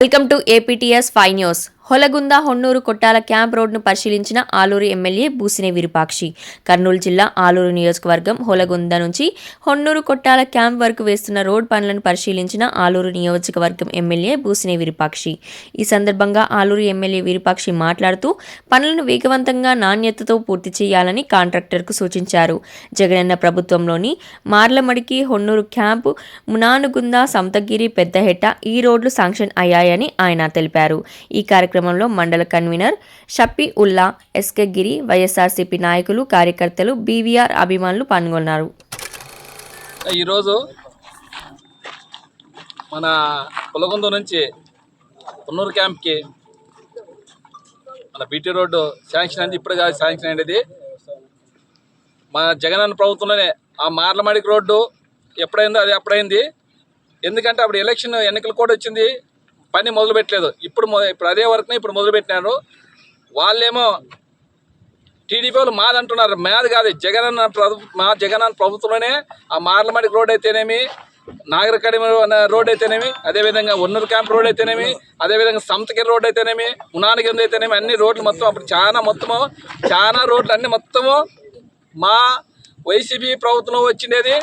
welcome to APTS five news Holagunda Honnur కొట్టాల camp రోడ్ను పరిశీలించిన ఆలూరు ఎమ్మెల్యే బూసినే విరూపాక్షి. కర్నూలు జిల్లా ఆలూరు నియోజకవర్గం హొలగుంద నుంచి హొన్నూరు కొట్టాల క్యాంప్ వరకు వేస్తున్న రోడ్ పనులను పరిశీలించిన ఆలూరు నియోజకవర్గం ఎమ్మెల్యే బూసినే విరూపాక్షి. ఈ సందర్భంగా ఆలూరు ఎమ్మెల్యే విరూపాక్షి మాట్లాడుతూ పనులను వేగవంతంగా నాణ్యతతో పూర్తి చేయాలని కాంట్రాక్టర్కు సూచించారు. జగనన్న ప్రభుత్వంలోని మార్లమడికి హొన్నూరు క్యాంపు మునానుగుంద సంతగిరి పెద్దహెట్ట ఈ రోడ్లు శాంక్షన్ అయ్యాయని ఆయన తెలిపారు. ఈ కార్యక్రమం కార్యక్రమంలో మండల convener Shafi Ulla SK Giri YSRCP నాయకులు కార్యకర్తలు బీవీఆర్ అభిమానులు పాల్గొన్నారు. ఈరోజు మన పులగొందు నుంచి ఉన్నూరు క్యాంప్కి మన బీటీ రోడ్డు శాంక్షన్ అయింది ఇప్పుడు కాదు శాంక్షన్ అనేది మన జగనన్న ప్రభుత్వంలోనే ఆ మార్లమడికి రోడ్డు ఎప్పుడైందో అది ఎప్పుడైంది ఎందుకంటే అప్పుడు ఎలక్షన్ ఎన్నికలు కూడా వచ్చింది. పని మొదలు పెట్టలేదు ఇప్పుడు ఇప్పుడు అదే వరకునే ఇప్పుడు మొదలుపెట్టినారు. వాళ్ళేమో టీడీపీ వాళ్ళు మాది అంటున్నారు మాది కాదు జగన్ అన్న మా జగనన్న ప్రభుత్వంలోనే ఆ మార్లమడికి రోడ్ అయితేనేమి నాగరకడిమ రోడ్ అయితేనేమి అదేవిధంగా ఒన్నూరు క్యాంప్ రోడ్ అయితేనేమి అదేవిధంగా సంతగిరి రోడ్ అయితేనేమి మునానగిరి అయితేనేమి అన్ని రోడ్లు మొత్తం అప్పుడు చాలా మొత్తము చాలా రోడ్లు అన్ని మొత్తము మా వైసీపీ ప్రభుత్వంలో వచ్చిండేది.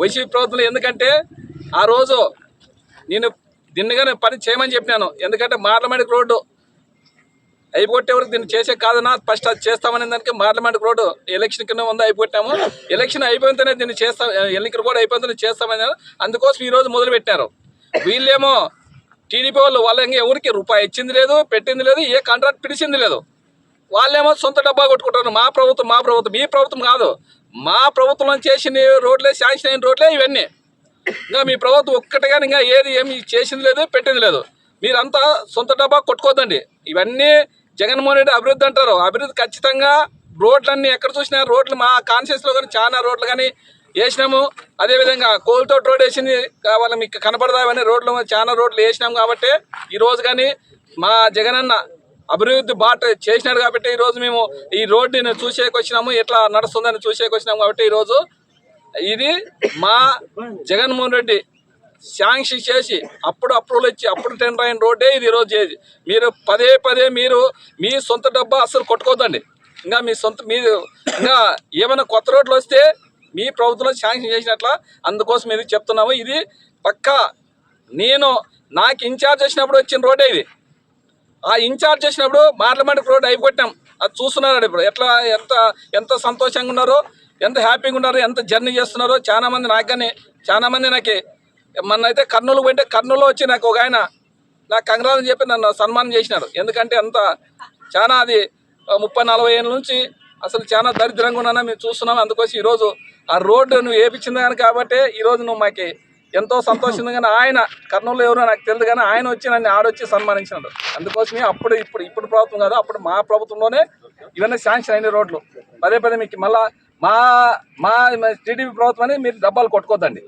వైసీపీ ప్రభుత్వంలో ఎందుకంటే ఆ రోజు నేను దీన్నిగానే పని చేయమని చెప్పినాను. ఎందుకంటే మార్లమడికి రోడ్డు. అయిపోట్టే వరకు దీన్ని చేసే కాదన్నా ఫస్ట్ అది చేస్తామనే దానికి మార్లమెంట్ రోడ్డు ఎలక్షన్ కింద ఉందా అయిపోట్టాము ఎలక్షన్ అయిపోయితేనే దీన్ని చేస్తాం ఎన్నికలు కూడా అయిపోతేనే చేస్తామని అందుకోసం ఈరోజు మొదలుపెట్టారు. మొదలు పెట్టారు వీళ్ళేమో టీడీపీ వాళ్ళు వాళ్ళ ఇంకా ఎవరికి రూపాయి ఇచ్చింది లేదు పెట్టింది లేదు ఏ కాంట్రాక్ట్ పిలిచింది లేదు. వాళ్ళేమో సొంత డబ్బా కొట్టుకుంటారు. మా ప్రభుత్వం మా ప్రభుత్వం మీ ప్రభుత్వం కాదు. మా ప్రభుత్వం చేసిన రోడ్లే శాంక్షన్ అయిన రోడ్లే ఇవన్నీ. ఇంకా మీ ప్రభుత్వం ఒక్కటిగా ఇంకా ఏది ఏమి చేసింది లేదు పెట్టింది లేదు. మీరంతా సొంత డబ్బా కొట్టుకోదండి ఇవన్నీ జగన్మోహన్ రెడ్డి అభివృద్ధి అంటారు. అభివృద్ధి ఖచ్చితంగా రోడ్లన్నీ ఎక్కడ చూసినా రోడ్లు మా కాన్షియస్లో కానీ చాలా రోడ్లు కానీ వేసినాము. అదేవిధంగా కోల్తోటి రోడ్ వేసింది కావాలి మీకు కనపడదా రోడ్లు చాలా రోడ్లు వేసినాము కాబట్టి ఈ రోజు కానీ మా జగనన్న అభివృద్ధి బాట చేసినాడు కాబట్టి ఈరోజు మేము ఈ రోడ్డుని చూసేకి వచ్చినాము ఎట్లా నడుస్తుందని చూసేకి వచ్చినాము కాబట్టి ఈరోజు ఇది మా జగన్మోహన్ రెడ్డి శాంక్షన్ చేసి అప్పుడు అప్రూవల్ ఇచ్చి అప్పుడు టెండర్ అయిన రోడ్డే ఇది ఈరోజు చేసి. మీరు పదే పదే మీరు మీ సొంత డబ్బా అసలు కొట్టుకోవద్దండి. ఇంకా మీ సొంత మీరు ఇంకా ఏమైనా కొత్త రోడ్లు వస్తే మీ ప్రభుత్వంలో శాంక్షన్ చేసినట్ల అందుకోసం ఇది చెప్తున్నాము. ఇది పక్కా నేను నాకు ఇన్ఛార్జ్ చేసినప్పుడు వచ్చిన రోడ్డే ఇది. ఆ ఇన్ఛార్జ్ చేసినప్పుడు పార్లమెంట్ రోడ్ అయిపోయాం అది చూస్తున్నారండి ఇప్పుడు ఎట్లా ఎంత ఎంత సంతోషంగా ఉన్నారో ఎంత హ్యాపీగా ఉన్నారో ఎంత జర్నీ చేస్తున్నారో చాలామంది నాకు కానీ చాలామంది నాకు. మొన్న కర్నూలు పోయింటే కర్నూలులో వచ్చి నాకు ఒక ఆయన నాకు కంగ్రాలు చెప్పి నన్ను సన్మానం చేసినాడు. ఎందుకంటే అంత చాలా అది ముప్పై నలభై ఏళ్ళ నుంచి అసలు చాలా దరిద్రంగా ఉన్నాను మేము చూస్తున్నాం. అందుకోసం ఈరోజు ఆ రోడ్డు నువ్వు వేపించింది కానీ కాబట్టి ఈరోజు నువ్వు మాకి ఎంతో సంతోషంగా కానీ ఆయన కర్నూలు ఎవరో నాకు తెలియదు కానీ ఆయన వచ్చి నన్ను ఆడొచ్చి సన్మానించినాడు. అందుకోసమే అప్పుడు ఇప్పుడు ఇప్పుడు ప్రభుత్వం కాదు అప్పుడు మా ప్రభుత్వంలోనే ఇవన్నీ శాంక్షన్ అయిన రోడ్లు. పదే పదే మీకు మళ్ళీ మా మా టీడీపీ ప్రభుత్వం అని మీరు డబ్బాలు కొట్టుకోద్దండి.